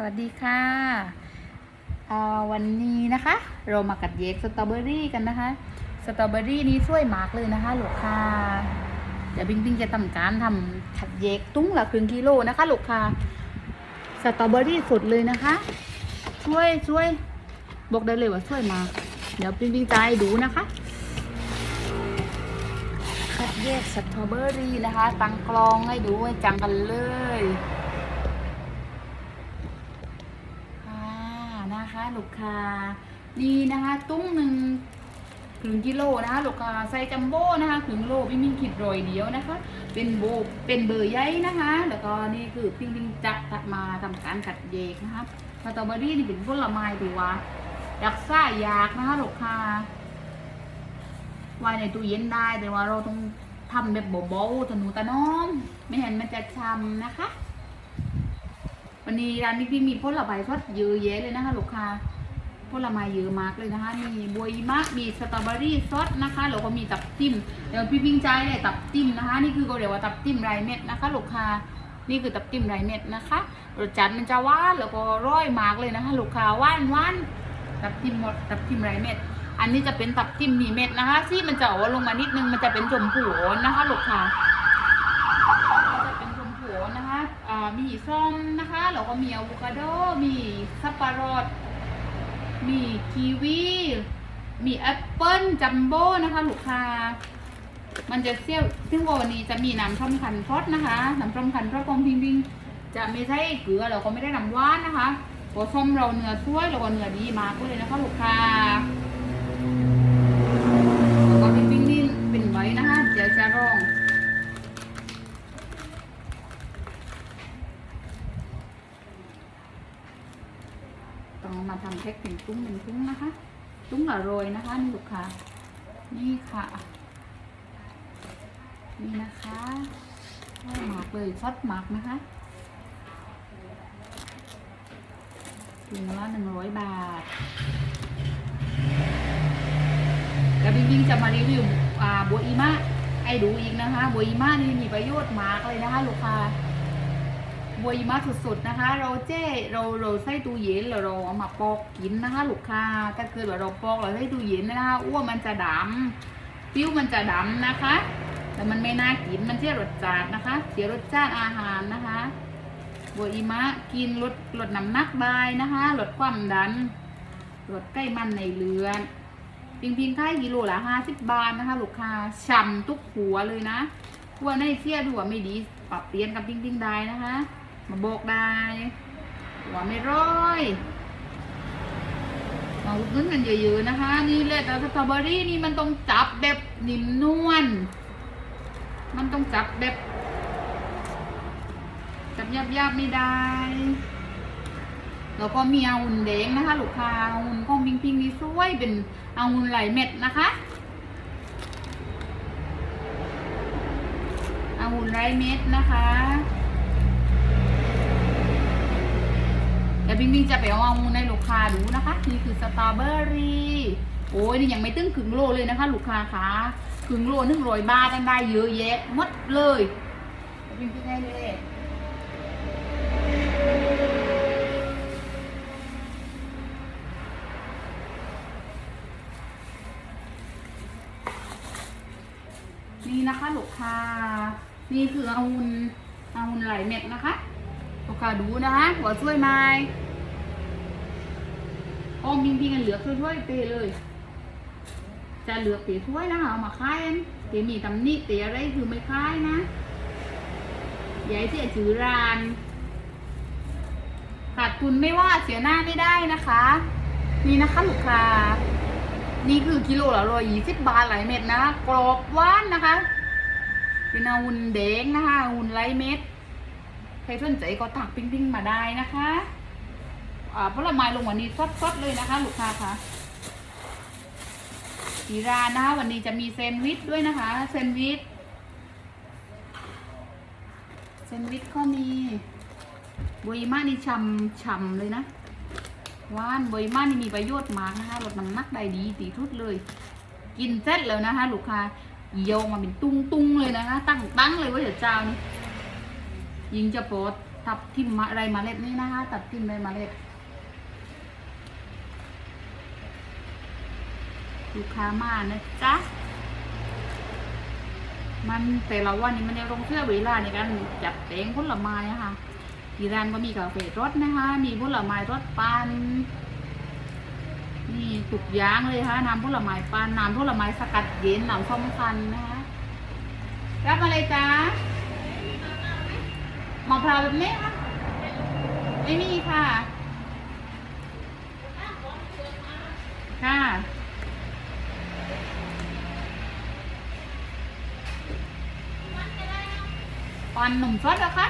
สวัสดีค่ะ วันนี้นะคะ เรามากัดเยกสตรอเบอรี่กันนะคะ สตรอเบอรี่นี้ช่วยมากเลยนะคะลูกค้าเดี๋ยวบิงบิงจะทำการทำขัดเยกตุ้งละครึ่งกิโลนะคะลูกค้าสตรอเบอรี่สดเลยนะคะ ช่วยช่วยบอกได้เลยว่าช่วยมากเดี๋ยวบิงบิงจะให้ดูนะคะคัดแยกสตรอเบอรี่นะคะ ตั้งกลองให้ดูให้จังกันเลยค่ะ นะคะลูกค้านี่นะคะตุ้งหนึ่งถึงกิโลนะคะลูกค้าใส่จัมโบ้นะคะถึงโลพี่มิงคิดรอยเดียวนะคะ เป็นโบเป็นเบอร์ใหญ่นะคะ แล้วก็นี่คือพิ้งพิ้งจะตัดมาทำการขัดแยกนะคะสตรอเบอรี่นี่เป็นผลไม้ตัวรักษายากนะคะลูกค้าไว้ในตู้เย็นได้แต่ว่าเราต้องทำแบบเบาๆตะหนูตะน้อม ไม่เห็นมันจะช้ำนะคะ วันนี้ร้านนี้พี่มีผลไม้สดเยอะแยะเลยนะคะลูกค้าผลไม้เยอะมากเลยนะคะ มีบัวหิมะ มีสตรอเบอรี่สดนะคะ แล้วก็มีตับจิ้ม เดี๋ยวพี่พิงใจเลยตับจิ้มนะคะ นี่คือเขาเรียกว่าตับจิ้มไรเม็ดนะคะ ลูกค้า นี่คือตับจิ้มไรเม็ดนะคะ รสจัดมันจะหวานแล้วก็ร่อยมากเลยนะคะ ลูกค้าหวานหวานตับจิ้มหมดตับจิ้มไรเม็ด อันนี้จะเป็นตับจิ้มมีเม็ดนะคะที่มันจะอ่อนลงมานิดนึง มันจะเป็นชมพูอ่อนนะคะ ลูกค้าจะเป็นชมพูอ่อนนะคะอ่ามีส้มนะคะแล้ว ก็มีอะโวคาโด มีสับปะรด มีกีวี มีแอปเปิ้ลจัมโบ้นะคะลูกค้า มันจะเซี่ยวซึ่งวันนี้จะมีน้ำส้มคันทอดนะคะ น้ำส้มคันทอดของพิงพิงจะไม่ใช่เกลือเราก็ไม่ได้น้ำหว่านนะคะเพราะส้มเราเนื้อช่วยเราก็เนื้อดีมากเลยนะคะลูกค้า องมาทำแพ็กเป็นตุ้งเป็นตุ้งนะคะ ตุ้งอร่อยนะคะนี่ลูกค้านี่ค่ะ นี่นะคะข้าวหมักเลยซอสหมักนะคะถุงละหนึ่งร้อยบาทแล้วบิงบิงจะมารีวิวอ่าบัวอีมาให้ดูอีกนะคะ บัวอีมานี่มีประโยชน์มากเลยนะคะลูกค้า บัวอีมาสุดๆนะคะ เราเจ้เราเราใส่ตู้เย็นแล้วเราเอามาปอกกินนะคะลูกค้าถ้าเกิดว่าเราปอกเราใส่ตู้เย็นนะคะอ้วนมันจะดำปิ้วมันจะดำนะคะ แต่มันไม่น่ากินมันเสียรสชาตินะคะ เสียรสชาติอาหารนะคะบัวอีมะกินลดลดน้ำหนักได้นะคะลดความดันลดไขมันในเลือดปิงปิงค่ายกิโลละห้าสิบบาทนะคะ ลูกค้าฉ่ำทุกหัวเลยนะหัวในเสียดูว่าไม่ดีปรับเปลี่ยนกับปิงปิงได้นะคะ มาโบกได้หัวไม่ร้อยมาอุดหนุนกันเยอะๆนะคะ นี่เลยแต่สตรอเบอรี่นี่มันต้องจับแบบนิ่มนวลมันต้องจับแบบจับยับๆไม่ได้แล้วก็มีอาวุนแดงนะคะ ลูกค้าอาวุนของพิงพิงนี่สวยเป็นอาวุนไหลเม็ดนะคะอาวุนไรเม็ดนะคะ เดี๋ยวพิงพิงจะไปเอาอาในลูกค้าดูนะคะ นี่คือสตรอเบอรี่โอ้ยนี่ยังไม่ตึ้งครึ่งโลเลยนะคะ ลูกค้าคะครึ่งโลหนึ่งร้อยบาทได้เยอะแยะหมดเลยพิงพิงให้เลยนี่นะคะลูกค้า นี่คืออาวุนอาวุนไหลเม็ดนะคะ ลูกค้าดูนะคะหัวช่วยไหมอ้อมพิงพิงกันเหลือช่วยๆเปเลย จะเหลือเปช่วยนะคะเอามาคายอันเตมีตำหนิเตอะไรคือไม่คายนะอย่าใหญ่เสียชื่อร้านขาดทุนไม่ว่าเสียหน้าไม่ได้นะคะ นี่นะคะลูกค้านี่คือกิโลละร้อยยี่สิบบาทหลายเม็ดนะกรอบหวานนะคะ เป็นอาวุนแดงนะคะอาวุนไรเม็ด ครสนใจก็ตักปิ้งๆมาได้นะคะอ่าผลไม้ลงวันนี้สดๆเลยนะคะ ลูกค้าคะทีร้านะคะวันนี้จะมีแซนด์วิชด้วยนะคะแซนด์วิชแซนด์วิชก็มีบุยมานี่ฉ่ำฉ่ำเลยนะว่านบอยมานี่มีประโยชน์มากนะคะลดน้ำหนักได้ดีตีทุดเลย กินเสร็จแล้วนะคะ ลูกค้าโยงมาเป็นตุ้งตุ้งๆเลยนะคะ ตั้งตั้งเลยว่าเดี๋ยวเจ้านี่ ยิงจะโปรดทับทิมมะไรมาเล็ดนี่นะคะตับทิมไรมาเล็ดลูกค้ามานะจ๊ะ มันแต่ละวันนี้มันยังลงเชื่อเวลาในการจับแตงผลไม้อะค่ะที่ร้านก็มีกาแฟรสนะคะ มีผลไม้รสปันนี่ทุกยางเลยค่ะน้ำผลไม้ปันน้ำผลไม้สกัดเย็นน้ำส้มคันนะคะ รับอะไรจ๊ะ มะพร้าวแบบนี้ค่ะไม่มีค่ะ ค่ะปันหนุ่มซดเหรอคะ